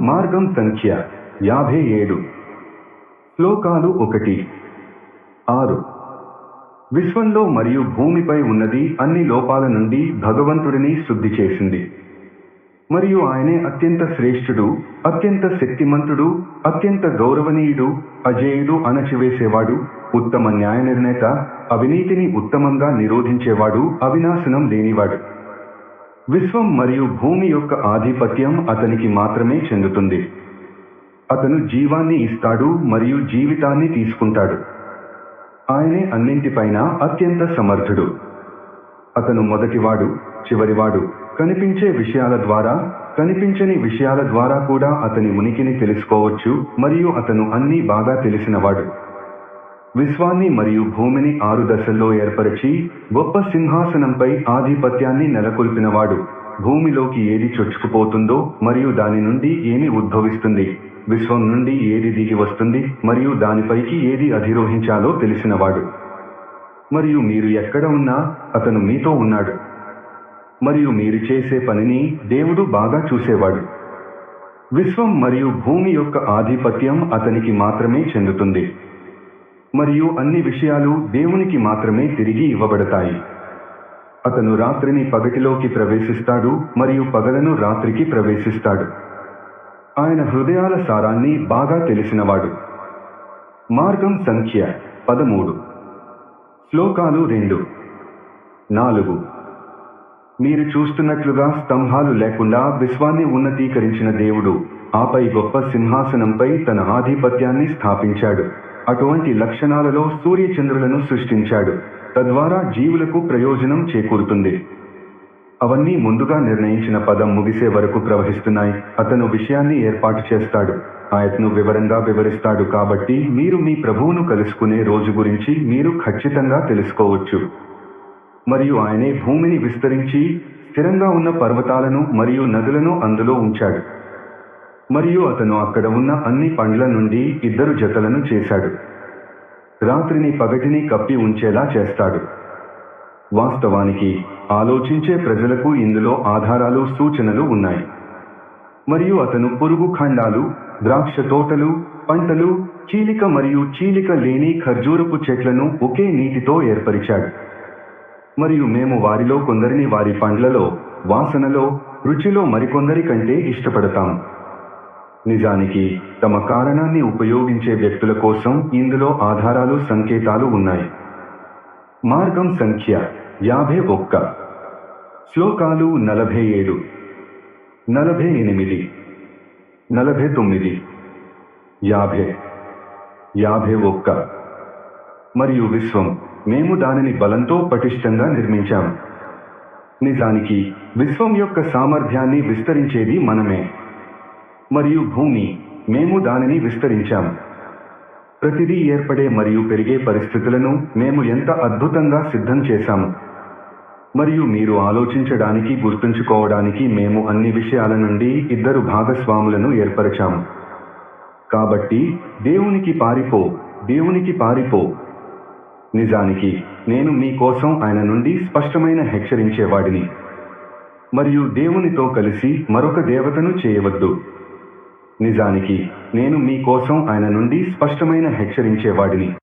మార్గం సంఖ్య యాభై ఏడు. శ్లోకాలు ఒకటి. ఆరు. విశ్వంలో మరియు భూమిపై ఉన్నది అన్ని లోపాల నుండి భగవంతుడిని శుద్ధి చేసింది. మరియు ఆయనే అత్యంత శ్రేష్ఠుడు అత్యంత శక్తిమంతుడు అత్యంత గౌరవనీయుడు అజేయుడు అణచివేసేవాడు ఉత్తమ న్యాయ నిర్ణేత అవినీతిని ఉత్తమంగా నిరోధించేవాడు అవినాశనం లేనివాడు. విశ్వం మరియు భూమి యొక్క ఆధిపత్యం అతనికి మాత్రమే చెందుతుంది. అతను జీవాన్ని ఇస్తాడు మరియు జీవితాన్ని తీసుకుంటాడు. ఆయనే అన్నింటిపైన అత్యంత సమర్థుడు. అతను మొదటివాడు చివరివాడు. కనిపించే విషయాల ద్వారా కనిపించని విషయాల ద్వారా కూడా అతని ఉనికిని తెలుసుకోవచ్చు మరియు అతను అన్నీ బాగా తెలిసినవాడు. విశ్వాన్ని మరియు భూమిని ఆరు దశల్లో ఏర్పరిచి గొప్ప సింహాసనంపై ఆధిపత్యాన్ని నెలకొల్పినవాడు. భూమిలోకి ఏది చొచ్చుకుపోతుందో మరియు దాని నుండి ఏమి ఉద్భవిస్తుంది? విశ్వం నుండి ఏది దిగి వస్తుంది మరియు దానిపైకి ఏది అధిరోహించాలో తెలిసినవాడు. మరియు మీరు ఎక్కడ ఉన్నా అతను మీతో ఉన్నాడు. మరియు మీరు చేసే పనిని దేవుడు బాగా చూసేవాడు. విశ్వం మరియు భూమి యొక్క ఆధిపత్యం అతనికి మాత్రమే చెందుతుంది. మరియు అన్ని విషయాలు దేవునికి మాత్రమే తిరిగి ఇవ్వబడతాయి. అతను రాత్రిని పగటిలోకి ప్రవేశిస్తాడు మరియు పగలను రాత్రికి ప్రవేశిస్తాడు. ఆయన హృదయాల సారాన్ని బాగా తెలిసినవాడు. మార్గం సంఖ్య పదమూడు. శ్లోకాలు రెండు. నాలుగు. మీరు చూస్తున్నట్లుగా స్తంభాలు లేకుండా విశ్వాన్ని ఉన్నతీకరించిన దేవుడు ఆపై గొప్ప సింహాసనంపై తన ఆధిపత్యాన్ని స్థాపించాడు. అటువంటి లక్షణాలలో సూర్యచంద్రులను సృష్టించాడు. తద్వారా జీవులకు ప్రయోజనం చేకూరుతుంది. అవన్నీ ముందుగా నిర్ణయించిన పదం ముగిసే వరకు ప్రవహిస్తున్నాయి. అతను విషయాన్ని ఏర్పాటు చేస్తాడు. ఆయత్ను వివరంగా వివరిస్తాడు కాబట్టి మీరు మీ ప్రభువును కలుసుకునే రోజు గురించి మీరు ఖచ్చితంగా తెలుసుకోవచ్చు. మరియు ఆయనే భూమిని విస్తరించి స్థిరంగా ఉన్న పర్వతాలను మరియు నదులను అందులో ఉంచాడు. మరియు అతను అక్కడ ఉన్న అన్ని పండ్ల నుండి ఇద్దరు జతలను చేశాడు. రాత్రిని పగటిని కప్పి ఉంచేలా చేస్తాడు. వాస్తవానికి ఆలోచించే ప్రజలకు ఇందులో ఆధారాలు సూచనలు ఉన్నాయి. మరియు అతను పురుగు ఖండాలు ద్రాక్ష తోటలు పంటలు చీలిక మరియు చీలిక లేని ఖర్జూరపు చెట్లను ఒకే నీటితో ఏర్పరిచాడు. మరియు మేము వారిలో కొందరిని వారి పండ్లలో వాసనలో రుచిలో మరికొందరి కంటే ఇష్టపడతాం నిజానికి తమ కారణాన్ని ఉపయోగించే వ్యక్తుల కోసం ఇందులో ఆధారాలు సంకేతాలు ఉన్నాయి. మార్గం సంఖ్య యాభై ఒక్క. శ్లోకాలు నలభై ఏడు నలభై ఎనిమిది నలభై తొమ్మిది యాభై యాభై ఒక్క. మరియు విశ్వం మేము దానిని బలంతో పటిష్టంగా నిర్మించాం. నిజానికి విశ్వం యొక్క సామర్థ్యాన్ని విస్తరించేది మనమే. మరియు భూమి. మేము దానిని విస్తరించాం. ప్రతిదీ ఏర్పడే మరియు పెరిగే పరిస్థితులను మేము ఎంత అద్భుతంగా సిద్ధం చేశాము మరియు మీరు ఆలోచించడానికి గుర్తుంచుకోవడానికి మేము అన్ని విషయాల నుండి ఇద్దరు భాగస్వాములను ఏర్పరచాము కాబట్టి దేవునికి పారిపో దేవునికి పారిపో. నిజానికి నేను మీ కోసం ఆయన నుండి స్పష్టమైన హెచ్చరించేవాడిని. మరియు దేవునితో కలిసి మరొక దేవతను చేయవద్దు. నిజానికి నేను మీ కోసం ఆయన నుండి స్పష్టమైన హెచ్చరించేవాడిని.